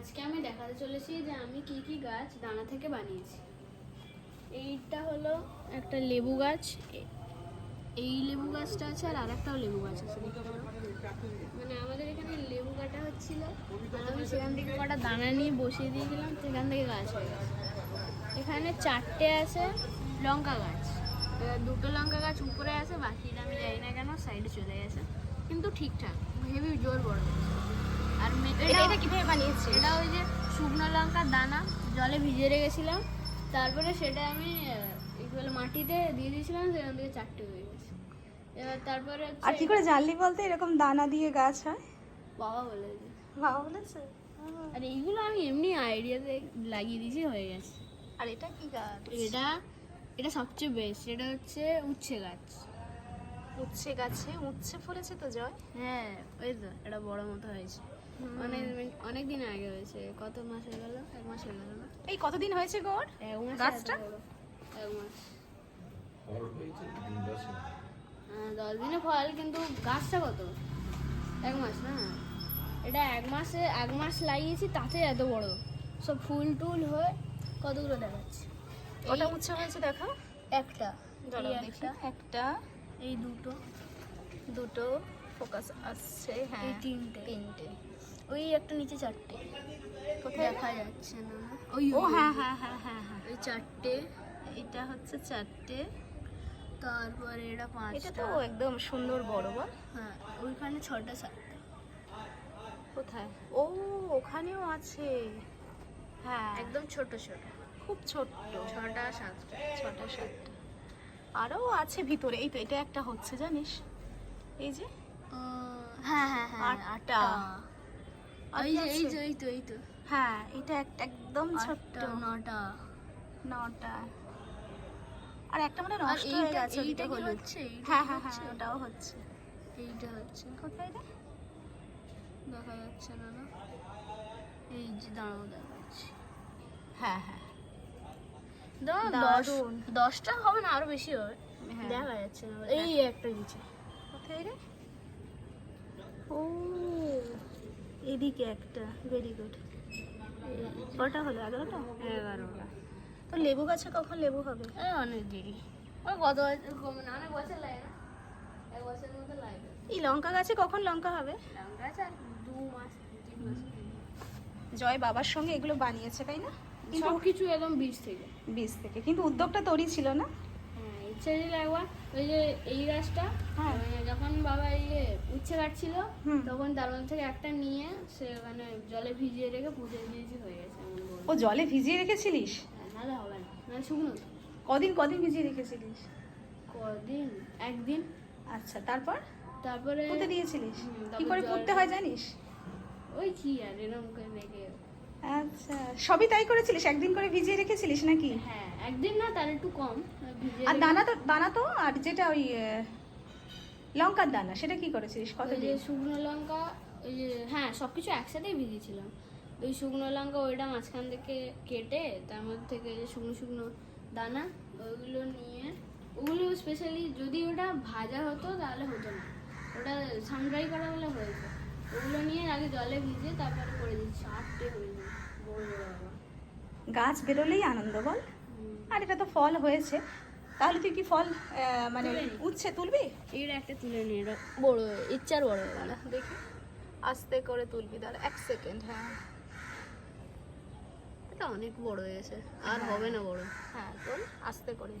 আজকে আমি দেখাতে চলেছি যে আমি কি কি গাছ দানা থেকে বানিয়েছি। এইটা হলো একটা লেবু গাছ। এই লেবু গাছটা আছে আর আরেকটাও লেবু গাছ আছে মানে আমাদের এখানে লেবু কাটা হচ্ছিল। আর আমি সেখান থেকে কটা দানা নিয়ে বসিয়ে দিয়েছিলাম, সেখান থেকে গাছ হয়ে গেছে। এখানে চারটে আছে লঙ্কা গাছ। দুটো লঙ্কা গাছ উপরে আছে, বাকিটা আমি জানি না কেন সাইডে চলে গেছে। কিন্তু ঠিকঠাক, হেভি জোর বড়। আর এটা এটা কীভাবে বানিয়েছিস এটা ওই যে শুকনো লঙ্কার দানা জলে ভিজিয়ে রেখেছিলাম। তারপরে সেটা আমি আহ, মাটিতে দিয়ে দিয়েছিলাম সেখান থেকে চারটে হয়ে গেছে। এবার তারপরে আর কি করে জানলি বলতে? এরকম দানা দিয়ে গাছ হয়? বাবা বলেছে বাবা বলেছে? আর এইগুলো আমি এমনি আইডিয়াতে লাগিয়ে দিয়েছি হয়ে গেছে। আর এটা কি গাছ? এটা এটা সবচেয়ে বেস্ট এটা হচ্ছে উচ্ছে গাছ। উচ্ছে গাছে উচ্ছে ফলেছে তো জয়? হ্যাঁ ওই তো এটা বড় মতো হয়েছে। অনেক অনেক দিন আগে হয়েছে। কত মাস হয়ে গেল? এক মাস হয়ে গেল না? এই কতদিন হয়েছে গোর গাছটা? এক মাস। দশে হ্যাঁ, দশ দিনে ফল কিন্তু গাছটা কত? এক মাস না? এটা এক মাসে এক মাস লাগিয়েছি তাতে এত বড়। সব ফুল টুল হয়ে কতগুলো দেখাচ্ছে? ওটা উচ্ছে হয়েছে দেখো? একটা। একটা। এই দুটো। দুটো ফোকাস আসছে হ্যাঁ। এই তিনটে। তিনটে। ওই একটা নিচে চারটে। কোথায়? দেখা যাচ্ছে না। ওই ও হ্যাঁ হ্যাঁ হ্যাঁ হ্যাঁ হ্যাঁ। ওই চারটে। এটা হচ্ছে চারটে। তারপরে এটা এটা পাঁচটা তো একদম সুন্দর বড় বল। হ্যাঁ ওইখানে ছটা সাতটা। কোথায়? ও ওখানেও আছে। হ্যাঁ। একদম ছোট ছোট। খুব ছোট্ট ছটা সাতটা। ছটা সাতটা। আরও আছে ভিতরে। এই তো এটা একটা হচ্ছে জানিস? এই যে? হ্যাঁ হ্যাঁ হ্যাঁ আটটা। এই যে এই যে এই তো এই তো। হ্যাঁ এটা একদম ছোট্ট। নটা। নটা। আর একটা মানে নষ্ট হয়ে গেছে এইটা কি হচ্ছে? হ্যাঁ হ্যাঁ হ্যাঁ ওটাও হচ্ছে। এইটা হচ্ছে। কোথায় রে দেখা যাচ্ছে না না? এই যে দাঁড়াও দেখাচ্ছি। হ্যাঁ হ্যাঁ। দশ দারুণ। দশটা হবে না আরও বেশি হবে। হ্যাঁ। দেখা যাচ্ছে না। এই একটা নিচে। কোথায় রে? ও। এদিকে একটা ভেরি গুড কটা হলো? এগারোটা? এগারোটা। তো লেবু গাছে কখন লেবু হবে? এই অনেক দেরি। কত বছর অনেক বছর লাগে না। এক বছরের মতো লাগবে এই লঙ্কা গাছে কখন লঙ্কা হবে? লঙ্কা আছে আর দু মাস তিন মাস। জয় বাবার সঙ্গে এগুলো বানিয়েছে তাই না? কিন্তু সব কিছু একদম বীজ থেকে। বীজ থেকে। কিন্তু উদ্যোগটা তোরই ছিল না? হ্যাঁ ইচ্ছে ছিল একবার ওই যে এই গাছটা হ্যাঁ। মানে যখন বাবা এই যে উচ্ছে কাটছিল তখন তার মধ্যে থেকে একটা নিয়ে সে মানে জলে ভিজিয়ে রেখে পুজো দিয়েছি হয়ে গেছে ও জলে ভিজিয়ে রেখেছিলিস? হ্যাঁ, নাহলে হবে না নাহলে শুকনো কদিন কদিন ভিজিয়ে রেখেছিলিস? কদিন? একদিন। আচ্ছা তারপর? তারপরে পুঁতে দিয়েছিলিস? কি করে পুঁততে হয় জানিস? ওই কি আর এরকম করে রেখে আচ্ছা সবই তাই করেছিলিস? একদিন করে ভিজিয়ে রেখেছিলিস নাকি? হ্যাঁ একদিন না তার একটু কম। আর দানা তো দানা তো? আর যেটা ওই লঙ্কার দানা সেটা কি করেছিলিস কত যে শুকনো লঙ্কা ওই যে হ্যাঁ সব কিছু একসাথেই ভিজিয়েছিলাম। ওই শুকনো লঙ্কা ওইটা মাঝখান থেকে কেটে তার মধ্যে থেকে যে শুকনো শুকনো দানা ওইগুলো নিয়ে ওগুলো স্পেশালি যদি ওটা ভাজা হতো তাহলে হতো না। ওটা সানড্রাই করা বলে হয়েছে ওগুলো নিয়ে আগে জলে ভিজে তারপরে করে দিচ্ছি। আটটে হয়ে গাছ বেরোলেই আনন্দ বল। আর এটা তো ফল হয়েছে। তাহলে তুই কি ফল মানে উচ্ছে তুলবি? এর একটা তুলে নিয়ে বড় হয়ে- ইচ্ছার বড় হয়ে গেল। দেখি। আস্তে করে তুলবি দাঁড়া এক সেকেন্ড হ্যাঁ। এটা অনেক বড় হয়েছে আর হবে না বড়। হ্যাঁ তোল আস্তে করে।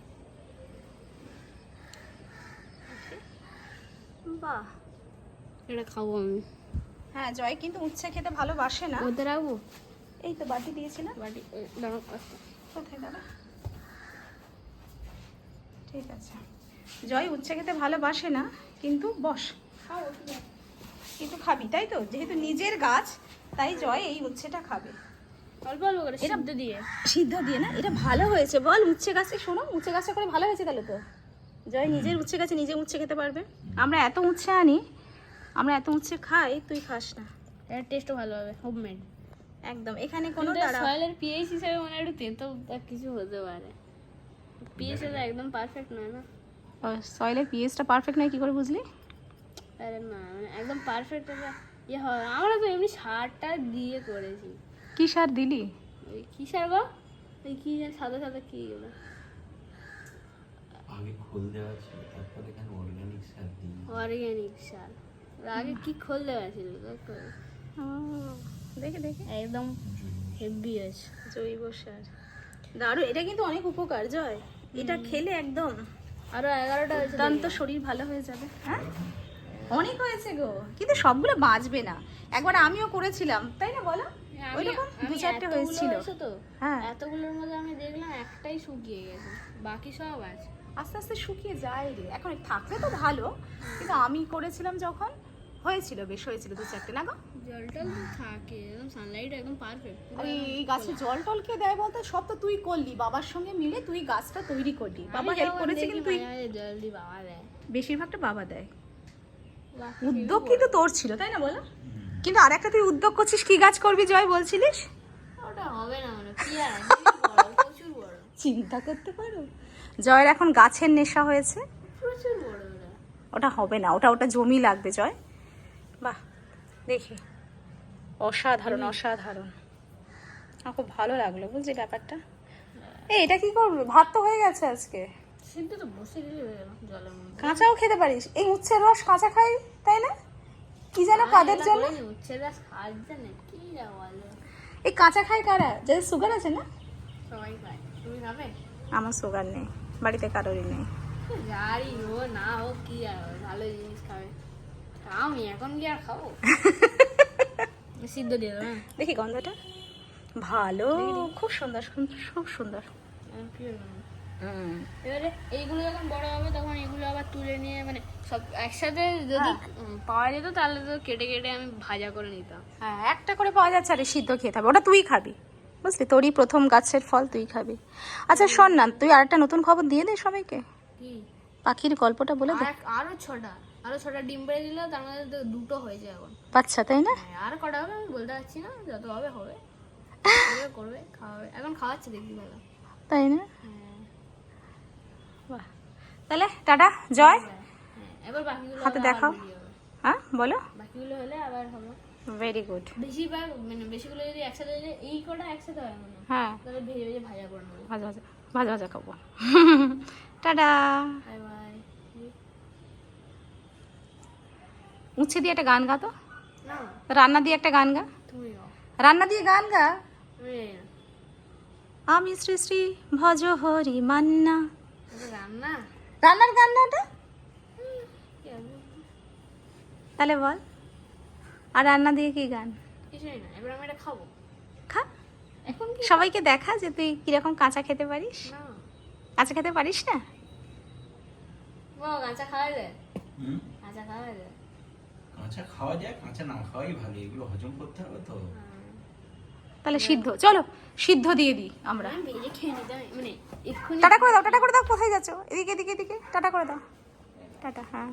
বাহ। এটা খাব আমি। হ্যাঁ জয় কিন্তু উচ্ছে খেতে ভালোবাসে না। রাখব এই তো বাটি দিয়েছিলাম বাটি এ, কোথায় দাদা? ঠিক আছে। জয় উচ্ছে খেতে ভালোবাসে না কিন্তু বস। খাও, কিন্তু খাবি তাই তো? যেহেতু নিজের গাছ তাই জয় এই উচ্ছেটা খাবে। অল্প অল্প করে সিদ্ধ দিয়ে। সিদ্ধ দিয়ে না? এটা ভালো হয়েছে। বল উচ্ছে গাছে শোনো উচ্ছে গাছটা করে ভালো হয়েছে তাহলে তো। জয় নিজের উচ্ছে গাছে নিজে উচ্ছে খেতে পারবে। আমরা এত উচ্ছে আনি আমরা এত উচ্ছে খাই তুই খাস না। এর টেস্টও ভালো হবে হোমমেড একদম এখানে কোনো তারা সয়েলের পিএইচ হিসাবে মানে একটু তেতো তা কিছু হতে পারে। পিএইচ তো একদম পারফেক্ট নয় না? সয়েলের পিএসটা পারফেক্ট নয় কি করে বুঝলি? আরে না মানে একদম পারফেক্ট ইয়ে হয়। আমরা তো এমনি সারটা দিয়ে করেছি। কি সার দিলি? ওই কি সার গো? ওই কি যেন সাদা সাদা কি ওগুলো আগে খোল দেওয়া ছিল তারপর এখানে অর্গানিক সার দিই। অর্গ্যানিক সার। আগে কি খোল দেওয়া ছিল দেখে দেখে একদম হেভি আছে। জৈব সার। দারুণ এটা কিন্তু অনেক উপকার জয়। এটা খেলে একদম আরও এগারোটা দুর্দান্ত শরীর ভালো হয়ে যাবে। হ্যাঁ? অনেক হয়েছে গো। কিন্তু সবগুলো বাঁচবে না। একবার আমিও করেছিলাম তাই না বলো? ওইরকম দু চারটে হয়েছিল। তো। হ্যাঁ। এতগুলোর মধ্যে আমি দেখলাম একটাই শুকিয়ে গেছে। বাকি সব আছে। আস্তে আস্তে শুকিয়ে যায় রে। এখন থাকলে তো ভালো। কিন্তু আমি করেছিলাম যখন হয়েছিল বেশ হয়েছিল দু চারটে না গো? জল টল তো থাকে একদম সানলাইট একদম পারফেক্ট এই- গাছে জল টল কে দেয় বলতে সব তো তুই করলি বাবার সঙ্গে মিলে তুই গাছটা তৈরি করলি। বাবা হেল্প করেছে কিন্তু তুই জল দি বাবা দেয় বেশিরভাগটা বাবা দেয়। বাহ, উদ্যোগ কিন্তু তোর ছিল তাই না বলো? কিন্তু আর একটা তুই উদ্যোগ করছিস কি গাছ করবি জয় বলছিলিস? ওটা হবে না মানে কি আর প্রচুর বড়। চিন্তা করতে পারো। জয়ের এখন গাছের নেশা হয়েছে। প্রচুর বড় ওটা হবে না ওটা ওটা জমি লাগবে জয়। বাহ দেখি। অসাধারণ অসাধারণ। আমার খুব ভালো লাগল বুঝলি ব্যাপারটা? এই এটা কি করবে? ভাত তো হয়ে গেছে আজকে। সিদ্ধ তো বসে দিলে হয়ে গেল জলের মধ্যে। কাঁচাও খেতে পারিস। এই উচ্ছের রস কাঁচা খাই তাই না? কি যেন কাদের জন্য উচ্ছে গাছ খাচ্ছে না কি বলো। এই কাঁচা খায় কারা? যাদের সুগার আছে না? সবাই খায়। তুমি খাবে? আমার সুগার নেই বাড়িতে কারোরই নেই। যারই ও না ও কি আর ভালো জিনিস খাবে। আমি এখন কি আর খাব? সিদ্ধ দিয়ে দেবো হ্যাঁ। দেখি গন্ধটা। ভালো খুব সুন্দর সুন্দর খুব সুন্দর? এবারে এইগুলো যখন বড় হবে তখন এগুলো আবার তুলে নিয়ে মানে সব একসাথে যদি পাওয়া যেত তাহলে তো কেটে কেটে আমি ভাজা করে নিতাম। হ্যাঁ একটা করে পাওয়া যাচ্ছে আরে সিদ্ধ খেতে হবে ওটা তুই খাবি বুঝলি? তোরই প্রথম গাছের ফল তুই খাবি। আচ্ছা শোন না তুই আরেকটা নতুন খবর দিয়ে দে সবাইকে। পাখির গল্পটা বলে দে। আর এক- আরও ছটা। আরও ছটা ডিম পেড়ে দিলে তার মধ্যে দুটো হয়েছে এখন। বাচ্চা তাই না? হ্যাঁ, আর কটা হবে আমি বলতে পারছি না যত হবে হবে। করবে, খাওয়াবে। এখন খাওয়াচ্ছে ভালো। তাই না? হ্যাঁ। তাহলে টাটা জয়। হ্যাঁ, এবার বাকিগুলো হাতে দেখাও। হ্যাঁ বলো। বাকিগুলো হলে আবার হবে। ভেরি গুড বেশিরভাগ মানে বেশিগুলো যদি একসাথে যদি এই কটা একসাথে হয় মানে হ্যাঁ। তাহলে ভেজে ভেজে ভাজা করে নেব। ভাজা ভাজা। ভাজা ভাজা খাব। টাটা। উচ্ছে দিয়ে একটা গান গা তো। রান্না দিয়ে একটা গান গা। রান্না দিয়ে গান গা? আমি শ্রী শ্রী ভজ হরি মান্না রান্না? রান্নার গান না ওটা তাহলে বল। আর রান্না দিয়ে কি গান? কিছুই না এবার আমি এটা খাব। খা। কি? সবাইকে দেখা যে তুই কীরকম কাঁচা খেতে পারিস। কাঁচা খেতে পারিস না? ও কাঁচা খাওয়া যায়? কাঁচা খাওয়া যায়? কাঁচা খাওয়া যায় কাঁচা না খাওয়াই ভালো এগুলো হজম করতে হবে তো। তাহলে সিদ্ধ চলো সিদ্ধ দিয়ে দিই আমরা। হয়, মানে টাটা করে দাও টাটা করে দাও কোথায় যাচ্ছ? এদিকে এদিকে এদিকে টাটা করে দাও। টাটা হ্যাঁ।